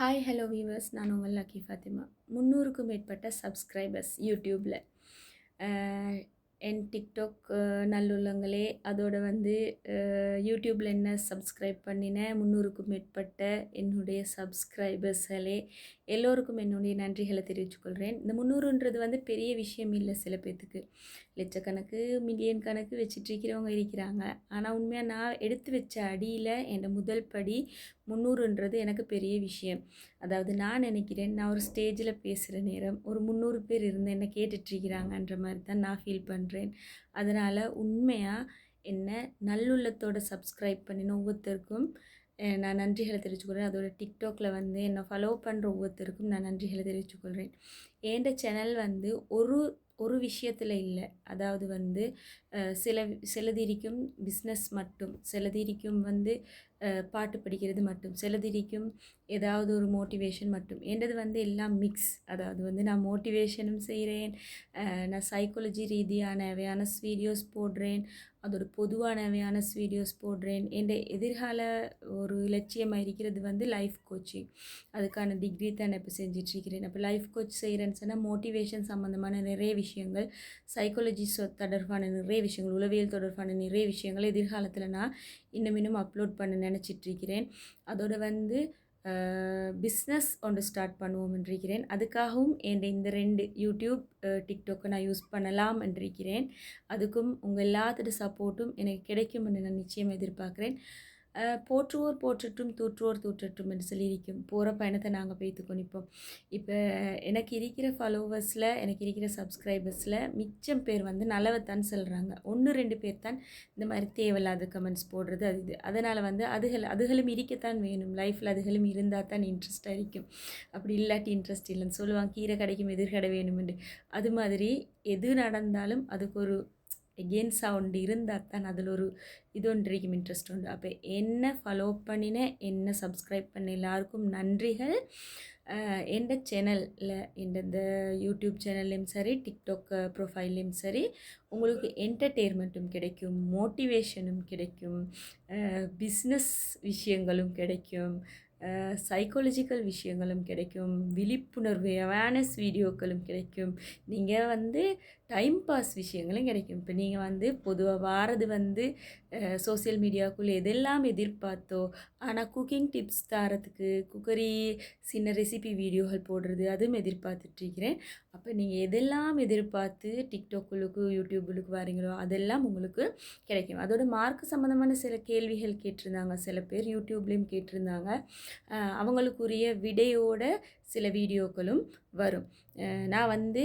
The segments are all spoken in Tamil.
ஹாய் ஹலோ வீவர்ஸ் நான் உங்கள் லக்கி ஃபாத்திமா. முந்நூறுக்கும் மேற்பட்ட சப்ஸ்கிரைபர்ஸ் யூடியூப்பில் என் டிக்டாக் நல்லுள்ளங்களே அதோட வந்து யூடியூப்பில் என்ன சப்ஸ்கிரைப் பண்ணின முந்நூறுக்கும் மேற்பட்ட என்னுடைய சப்ஸ்கிரைபர்ஸ்களே எல்லோருக்கும் என்னுடைய நன்றிகளை தெரிவித்துக்கொள்கிறேன். இந்த முந்நூறுன்றது வந்து பெரிய விஷயம் இல்லை சில பேர்த்துக்கு லட்சக்கணக்கு மில்லியன் கணக்கு வச்சிட்ருக்கிறவங்க இருக்கிறாங்க. ஆனால் உண்மையாக நான் எடுத்து வச்ச அடியில் என் முதல் படி முந்நூறுன்றது எனக்கு பெரிய விஷயம். அதாவது நான் நினைக்கிறேன் நான் ஒரு ஸ்டேஜில் பேசுகிற நேரம் ஒரு முந்நூறு பேர் இருந்து என்னை கேட்டுட்ருக்கிறாங்கன்ற மாதிரி தான் நான் ஃபீல் பண்ணுறேன் அதனால் உண்மையாக என்ன நல்லுள்ளத்தோட சப்ஸ்கிரைப் பண்ணின ஒவ்வொருத்தருக்கும் நான் நன்றிகளை தெரிவிச்சுக்கொள்கிறேன் அதோட டிக்டாக்ல வந்து என்னை ஃபாலோ பண்ணுற ஒவ்வொருத்தருக்கும் நான் நன்றிகளை தெரிவிச்சுக்கொள்கிறேன் என்ற சேனல் வந்து ஒரு ஒரு விஷயத்தில் இல்லை. அதாவது வந்து சில சிலதிரிக்கும் பிஸ்னஸ் மட்டும். சிலதிரிக்கும் வந்து பாட்டு படிக்கிறது மட்டும் சிலதிரிக்கும் ஏதாவது ஒரு மோட்டிவேஷன் மட்டும். என்றது வந்து எல்லாம் மிக்ஸ் அதாவது வந்து நான் மோட்டிவேஷனும் செய்கிறேன் நான் சைக்காலஜி ரீதியான அவேர்னஸ் வீடியோஸ் போடுறேன் அதோட பொதுவான அவேர்னஸ் வீடியோஸ் போடுறேன். என் எதிர்கால ஒரு இலட்சியமாக இருக்கிறது வந்து லைஃப் கோச்சிங் அதுக்கான டிகிரி தான் இப்போ செஞ்சிட்ருக்கிறேன் அப்போ லைஃப் கோச் செய்கிறேன்னு சொன்னால் மோட்டிவேஷன் சம்மந்தமான நிறைய விஷயங்கள் சைக்காலஜி தொடர்பான நிறைய விஷயங்கள் உளவியல் தொடர்பான நிறைய விஷயங்கள் எதிர்காலத்தில் நான் இன்னும் இன்னும் அப்லோட் பண்ண நினச்சிட்ருக்கிறேன் அதோடு வந்து பிஸ்னஸ் ஒன்று ஸ்டார்ட் பண்ணுவோம் என்றிருக்கிறேன் அதுக்காகவும் என் இந்த ரெண்டு யூடியூப் டிக்டாக்கை நான் யூஸ் பண்ணலாம் என்றிருக்கிறேன் அதுக்கும் உங்கள் எல்லாத்தோட சப்போர்ட்டும் எனக்கு கிடைக்கும் என்று நான் நிச்சயம் எதிர்பார்க்குறேன். போற்றுவோர் போற்றட்டும் தூற்றுவோர் தூற்றட்டும் என்று சொல்லியிருக்கும். போகிற பயணத்தை நாங்கள் பேத்து கொணிப்போம் இப்போ எனக்கு இருக்கிற ஃபாலோவர்ஸில் எனக்கு இருக்கிற சப்ஸ்கிரைபர்ஸில் மிச்சம் பேர் வந்து நல்லவத்தான் சொல்கிறாங்க ஒன்று ரெண்டு பேர் தான் இந்த மாதிரி தேவையில்லாத கமெண்ட்ஸ் போடுறது அது இது. அதனால் வந்து அதுகள் அதுகளும் இருக்கத்தான் வேணும். லைஃப்பில் அதுகளும் இருந்தால் தான் இன்ட்ரெஸ்ட்டாக இருக்கும். அப்படி இல்லாட்டி இன்ட்ரெஸ்ட் இல்லைன்னு சொல்லுவாங்க. கீரை கிடைக்கும் எதிர்கடை வேணுமென்று அது மாதிரி எது நடந்தாலும் அதுக்கு ஒரு எகெயின்ஸாக ஒன்று இருந்தால் தான் அதில் ஒரு இது ஒன்றிக்கும் இன்ட்ரெஸ்ட் உண்டு. அப்போ என்ன ஃபாலோ பண்ணினேன் என்ன சப்ஸ்கிரைப் பண்ண எல்லாருக்கும் நன்றிகள். எந்த சேனலில் இந்த யூடியூப் சேனல்லையும் சரி டிக்டாக் ப்ரொஃபைல்லையும் சரி உங்களுக்கு என்டர்டெயின்மெண்ட்டும் கிடைக்கும் மோட்டிவேஷனும் கிடைக்கும் பிஸ்னஸ் விஷயங்களும் கிடைக்கும் சைக்காலஜிக்கல் விஷயங்களும் கிடைக்கும் விழிப்புணர்வு அவேர்னஸ் வீடியோக்களும் கிடைக்கும். நீங்கள் வந்து டைம் பாஸ் விஷயங்களும் கிடைக்கும். இப்போ நீங்கள் வந்து பொதுவாக வாரது வந்து சோசியல் மீடியாவுக்குள்ளே எதெல்லாம் எதிர்பார்த்தோ ஆனால் குக்கிங் டிப்ஸ் தரத்துக்கு குக்கரி சின்ன ரெசிபி வீடியோகள் போடுறது அதுவும் எதிர்பார்த்துட்ருக்கிறேன். அப்போ நீங்கள் எதெல்லாம் எதிர்பார்த்து டிக்டாக்குள்ளுக்கு யூடியூபுக்கு வரீங்களோ அதெல்லாம் உங்களுக்கு கிடைக்கும். அதோட மார்க் சம்மந்தமான சில கேள்விகள் கேட்டிருந்தாங்க. சில பேர் யூடியூப்லேயும் கேட்டிருந்தாங்க. அவங்களுக்குரிய விடையோட சில வீடியோக்களும் வரும். நான் வந்து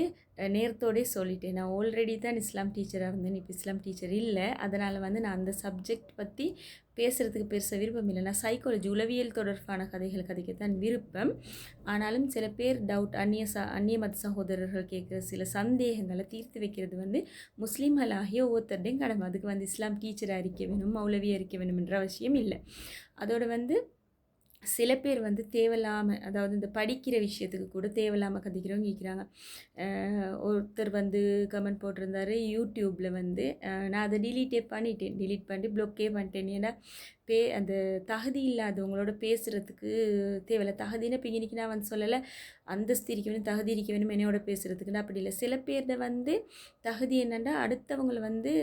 நேரத்தோடே சொல்லிட்டேன். நான் ஆல்ரெடி தான் இஸ்லாம் டீச்சராக இருந்தேன். இப்போ இஸ்லாம் டீச்சர் இல்லை. அதனால் வந்து நான் அந்த சப்ஜெக்ட் பற்றி பேசுகிறதுக்கு பெருசாக விருப்பம் இல்லை. நான் சைக்காலஜி உளவியல் தொடர்பான கதைகள் கதைக்கத்தான் விருப்பம். ஆனாலும் சில பேர் டவுட் அந்நிய ச அந்நிய மத சகோதரர்கள் கேட்குற சில சந்தேகங்களை தீர்த்து வைக்கிறது வந்து முஸ்லீம்களாகிய ஒவ்வொருத்தருடையும் கடமை. அதுக்கு வந்து இஸ்லாம் டீச்சராக இருக்க வேணும் மௌலவியாக இருக்க வேணும் என்ற அவசியம் இல்லை. அதோடு வந்து சில பேர் வந்து தேவையில்லாமல் அதாவது இந்த படிக்கிற விஷயத்துக்கு கூட தேவையில்லாமல் கதைக்கிறவங்க கேட்குறாங்க ஒருத்தர் வந்து கமெண்ட் போட்டிருந்தாரு யூடியூப்பில் வந்து நான் அதை டிலீட்டே பண்ணிட்டேன். டிலீட் பண்ணி ப்ளொக்கே பண்ணிட்டேன். ஏன்னா பே அந்த தகுதி இல்லாதவங்களோட பேசுகிறதுக்கு தேவையில்ல. தகுதின்னு இப்போ இன்றைக்கி நான் வந்து சொல்லலை. அந்தஸ்து இருக்க வேணும் தகுதி இருக்க வேணும் என்னையோட பேசுகிறதுக்குன்னு அப்படி இல்லை. சில பேர்கிட்ட வந்து தகுதி என்னென்னா அடுத்தவங்களை வந்து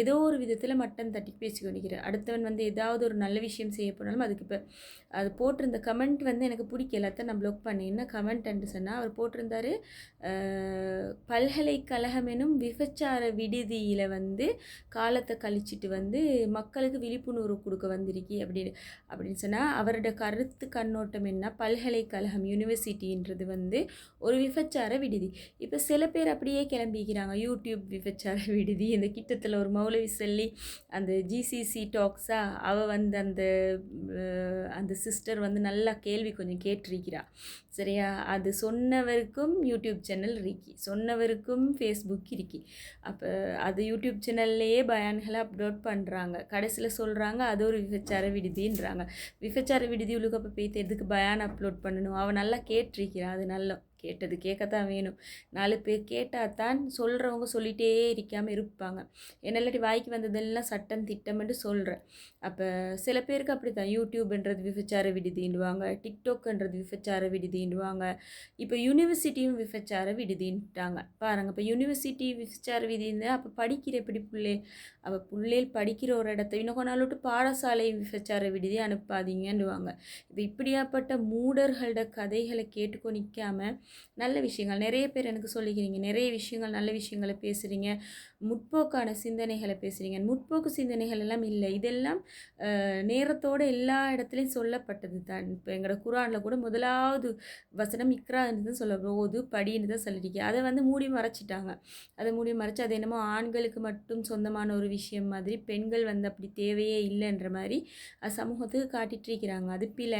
ஏதோ ஒரு விதத்தில் மட்டன் தட்டி பேசி அடுத்தவன் வந்து ஏதாவது ஒரு நல்ல விஷயம் செய்ய போனாலும் அதுக்கு இப்போ அது போட்டிருந்த கமெண்ட் வந்து எனக்கு பிடிக்கல. தான் நான் ப்ளாக் பண்ணேன். என்ன கமெண்ட்ன்ட்டு சொன்னால் அவர் போட்டிருந்தார் பல்கலைக்கழகம் எனும் விபச்சார விடுதியில் வந்து காலத்தை கழிச்சிட்டு வந்து மக்களுக்கு விழிப்புணர்வு கொடுக்க வந்திருக்கி? அப்படின்னு அப்படின்னு சொன்னால் அவரோட கருத்து கண்ணோட்டம் என்ன? பல்கலைக்கழகம் யூனிவர்சிட்டின்றது வந்து ஒரு விபச்சார விடுதி. இப்போ சில பேர் அப்படியே கிளம்பிக்கிறாங்க. யூடியூப் விபச்சார விடுதி. இந்த கிட்டத்தில் ஒரு மௌலவி சொல்லி அந்த ஜிசிசி டாக்ஸாக அவள் வந்து அந்த அந்த சிஸ்டர் வந்து நல்லா கேள்வி கொஞ்சம் கேட்டிருக்கிறா. சரியா? அது சொன்னவருக்கும் யூடியூப் சேனல் இருக்கி. சொன்னவருக்கும் ஃபேஸ்புக் இருக்கி. அப்போ அது யூடியூப் சேனல்லையே பயான்களை அப்லோட் பண்ணுறாங்க கடைசியில் சொல்கிறாங்க அது ஒரு விபச்சார விடுதின்றாங்க. விகச்சார விடுதி உள்ளுக்கு அப்போ போய் எதுக்கு பயான் அப்லோட் பண்ணணும். அவள் நல்லா கேட்டிருக்கிறான் அது நல்ல கேட்டது கேட்கத்தான் வேணும். நாலு பேர் கேட்டால் தான் சொல்கிறவங்க சொல்லிகிட்டே இருக்காமல் இருப்பாங்க. என்ன இல்லாட்டி வாய்க்கு வந்ததெல்லாம் சட்டம் திட்டம்னு சொல்கிறேன் அப்போ சில பேருக்கு அப்படி தான் யூடியூப்ன்றது விபச்சார விடுதின்டுவாங்க டிக்டாக்ன்றது விபச்சார விடுதின்டுவாங்க இப்போ யூனிவர்சிட்டியும் விபச்சார விடுதின்ட்டாங்க பாருங்கள் இப்போ யூனிவர்சிட்டி விபச்சார விதின்னு அப்போ படிக்கிற எப்படி பிள்ளை? அவள் பிள்ளைகள் படிக்கிற ஒரு இடத்த இன்னும் கொஞ்ச நாள் விட்டு பாடசாலை விபச்சார விடுதி அனுப்பாதீங்கன்னுவாங்க. இப்போ இப்படியாப்பட்ட மூடர்களோட கதைகளை கேட்டுக்கோ நிற்காம நல்ல விஷயங்கள். நிறைய பேர் எனக்கு சொல்லிக்கிறீங்க. நிறைய விஷயங்கள் நல்ல விஷயங்களை பேசுகிறீங்க முற்போக்கான சிந்தனைகளை பேசுகிறீங்க முற்போக்கு சிந்தனைகள் எல்லாம் இல்லை. இதெல்லாம் நேரத்தோடு எல்லா இடத்துலையும் சொல்லப்பட்டது தான். இப்போ எங்களோட குரானில் கூட முதலாவது வசனம் இக்ரான்னு தான் சொல்ல ஓது படின்னு தான் சொல்லியிருக்கேன் அதை வந்து மூடி மறைச்சிட்டாங்க. அதை மூடி மறைச்சி அது என்னமோ ஆண்களுக்கு மட்டும் சொந்தமான ஒரு விஷயம் மாதிரி பெண்கள் வந்து அப்படி தேவையே இல்லைன்ற மாதிரி சமூகத்துக்கு காட்டிட்டு இருக்கிறாங்க. அது பில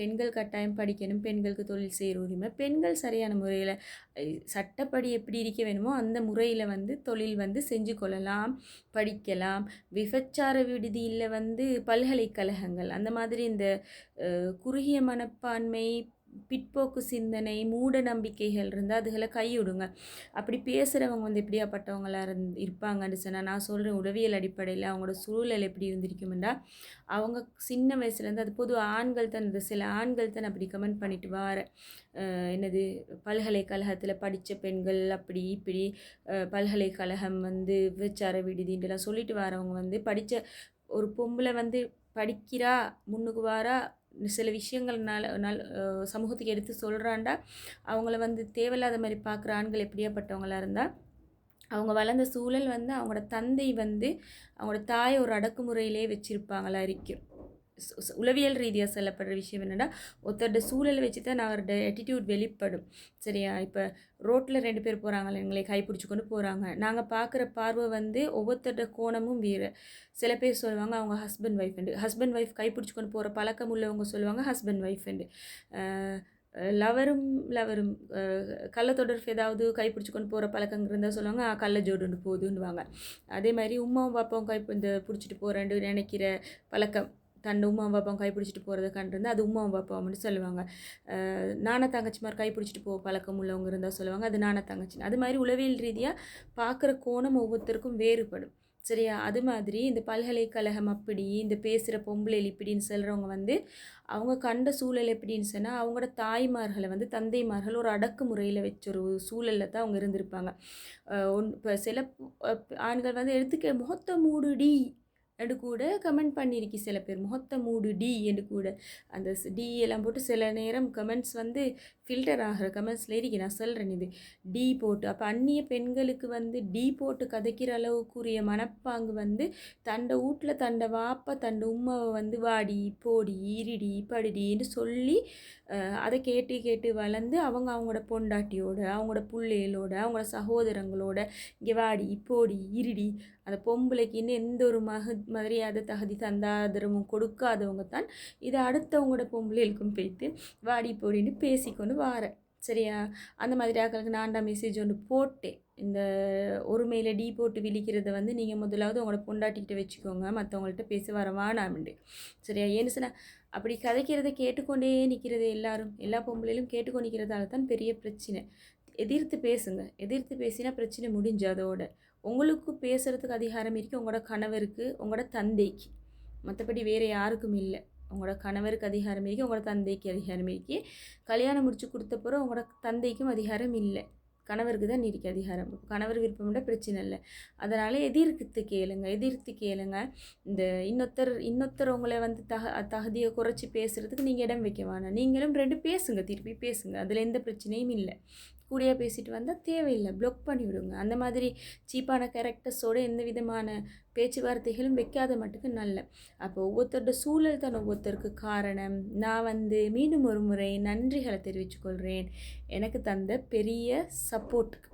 பெண்கள் கட்டாயம் படிக்கணும் பெண்களுக்கு தொழில் செய்கிற உரிமை பெண்கள் சரியான முறையில் சட்டப்படி எப்படி இருக்க வேணுமோ அந்த முறையில் வந்து தொழில் வந்து செஞ்சு கொள்ளலாம் படிக்கலாம். விபச்சார விடுதியில் வந்து பல்கலைக்கழகங்கள் அந்த மாதிரி இந்த குறுகிய மனப்பான்மை பிற்போக்கு சிந்தனை மூட நம்பிக்கைகள் இருந்தால் அதுகளை கைவிடுங்க. அப்படி பேசுகிறவங்க வந்து எப்படியாப்பட்டவங்களாக இருந் இருப்பாங்கன்னு சொன்னால் நான் சொல்கிறேன் உளவியல் அடிப்படையில் அவங்களோட சூழல் எப்படி இருந்திருக்குமெண்டா அவங்க சின்ன வயசுலேருந்து அது பொது ஆண்கள் தான் இந்த சில ஆண்கள் தான் அப்படி கமெண்ட் பண்ணிட்டு வார என்னது பல்கலைக்கழகத்தில் படித்த பெண்கள் அப்படி இப்படி பல்கலைக்கழகம் வந்து விபச்சார விடுதின்றலாம் சொல்லிட்டு வரவங்க வந்து படித்த ஒரு பொம்பளை வந்து படிக்கிறா முன்னுக்கு வாரா சில விஷயங்கள்னால நல் சமூகத்துக்கு எடுத்து சொல்கிறாண்டா அவங்கள வந்து தேவையில்லாத மாதிரி பார்க்குற ஆண்கள் எப்படியாப்பட்டவங்களாக இருந்தால் அவங்க வளர்ந்த சூழல் வந்து அவங்களோட தந்தை வந்து அவங்களோட தாயை ஒரு அடக்குமுறையிலே வச்சுருப்பாங்களா இருக்கும் உளவியல் ரீதியாக சொல்லப்படுற விஷயம் என்னென்னா ஒருத்தரோட சூழலை வச்சு தான் அவரோட ஆட்டிடியூட் வெளிப்படும். சரியா? இப்போ ரோட்டில் ரெண்டு பேர் போகிறாங்களே எங்களை கைப்பிடிச்சி கொண்டு போகிறாங்க நாங்கள் பார்க்குற பார்வை வந்து ஒவ்வொருத்தரோட கோணமும் வேறு. சில பேர் சொல்லுவாங்க அவங்க ஹஸ்பண்ட் ஒய்ஃப்ண்டு ஹஸ்பண்ட் ஒய்ஃப் கைப்பிடிச்சி கொண்டு போகிற பழக்கம் உள்ளவங்க சொல்லுவாங்க ஹஸ்பண்ட் ஒய்ஃப்ண்டு லவரும் லவரும் கள்ள தொடர்பு ஏதாவது கைப்பிடிச்சி கொண்டு போகிற பழக்கம் இருந்தால் சொல்லுவாங்க கள்ள ஜோடுன்னு போகுதுன்னுவாங்க அதே மாதிரி உமாவும் பாப்பாவும் கை இந்த பிடிச்சிட்டு போகிறேன்னு நினைக்கிற பழக்கம். தன் உமா பாப்பாவும் கை பிடிச்சிட்டு போகிறத கண்டிருந்தால் அது உமா பாப்பாவும்னு சொல்லுவாங்க. நானா தங்கச்சிமார் கை பிடிச்சிட்டு போக பழக்கம் உள்ளவங்க இருந்தால் சொல்லுவாங்க. அது நானா தங்கச்சி அது மாதிரி உளவியல் ரீதியாக பார்க்குற கோணம் ஒவ்வொருத்தருக்கும் வேறுபடும். சரியா? அது மாதிரி இந்த பல்கலைக்கழகம் அப்படி இந்த பேசுகிற பொம்பளை இப்படின்னு சொல்கிறவங்க வந்து அவங்க கண்ட சூழல் எப்படின்னு சொன்னால் அவங்களோட தாய்மார்களை வந்து தந்தைமார்கள் ஒரு அடக்குமுறையில் வச்ச ஒரு சூழலில் தான் அவங்க இருந்திருப்பாங்க. ஒன் இப்போ சில ஆண்கள் வந்து எடுத்துக்க முகத்தை மூடுடி என்று கூட கமெண்ட் பண்ணியிருக்கி சில பேர். முகத்த மூடு டி என்று கூட. அந்த டி எல்லாம் போட்டு சில நேரம் கமெண்ட்ஸ் வந்து ஃபில்டர் ஆகிற கமெண்ட்ஸில் இருக்கு. நான் சொல்கிறேன் இது. டீ போட்டு. அப்போ அந்நிய பெண்களுக்கு வந்து டீ போட்டு கதைக்கிற அளவுக்குரிய மனப்பாங்கு வந்து தண்டை வீட்டில் தண்டை வாப்ப தண்டை உம்மாவை வந்து வாடி போடி இருடி படிடின்னு சொல்லி அதை கேட்டு கேட்டு வளர்ந்து அவங்க அவங்களோட பொண்டாட்டியோட அவங்களோட பிள்ளைகளோட அவங்களோட சகோதரங்களோட இங்கே வாடி போடி இருடி அந்த பொம்பளைக்கு இன்னும் எந்த ஒரு மக மரியாதை தகுதி தந்தாதரமும் கொடுக்காதவங்க தான் இதை அடுத்தவங்களோட பொம்பளைகளுக்கும் போய்த்து வாடி போடின்னு பேசிக்கொண்டு வாரேன் சரியா? அந்த மாதிரி ஆக்களுக்கு நான்டா மெசேஜ் ஒன்று போட்டேன். இந்த ஒருமையில் டீ போட்டு விழிக்கிறத வந்து நீங்கள் முதலாவது உங்களோட பொண்டாட்டிக்கிட்ட வச்சுக்கோங்க. மற்றவங்கள்ட்ட பேச வரவானாமண்டு சரியா? ஏன்னு சொன்னால் அப்படி கதைக்கிறத கேட்டுக்கொண்டே நிற்கிறது எல்லாரும் எல்லா பொம்பளையிலும் கேட்டுக்கொண்டு நிற்கிறதால தான் பெரிய பிரச்சனை. எதிர்த்து பேசுங்க. எதிர்த்து பேசினா பிரச்சனை முடிஞ்சு அதோட. உங்களுக்கு பேசுகிறதுக்கு அதிகாரம் இருக்குது உங்களோட கணவருக்கு உங்களோட தந்தைக்கு. மற்றபடி வேறு யாருக்கும் இல்லை. உங்களோட கணவருக்கு அதிகாரம் இருக்குது உங்களோட தந்தைக்கு அதிகாரம் இருக்குது கல்யாணம் முடிச்சு கொடுத்த பிறகு உங்களோட தந்தைக்கும் அதிகாரம் இல்லை. கணவருக்கு தான் இருக்குது அதிகாரம். கணவர் விருப்பம்னா பிரச்சனை இல்லை. அதனால் எதிர்த்து கேளுங்க எதிர்த்து கேளுங்க. இந்த இன்னொருத்தர் இன்னொருத்தர் உங்களை வந்து தக தகுதியை குறைச்சி பேசுகிறதுக்கு நீங்கள் இடம் வைக்க வேணாம். நீங்களும் ரெண்டு பேசுங்க திருப்பி பேசுங்க. அதில் எந்த பிரச்சனையும் இல்லை. கூடியாக பேசிட்டு வந்தால் தேவையில்லை. ப்ளொக் பண்ணி விடுங்க அந்த மாதிரி சீப்பான கேரக்டர்ஸோடு எந்த விதமான பேச்சுவார்த்தைகளும் வைக்காத மட்டுக்கு நல்ல. அப்போ ஒவ்வொருத்தரோட சூழல் தான் ஒவ்வொருத்தருக்கு காரணம். நான் வந்து மீண்டும் ஒரு முறை நன்றிகளை தெரிவித்துக்கொள்கிறேன் எனக்கு தந்த பெரிய சப்போர்ட்டுக்கு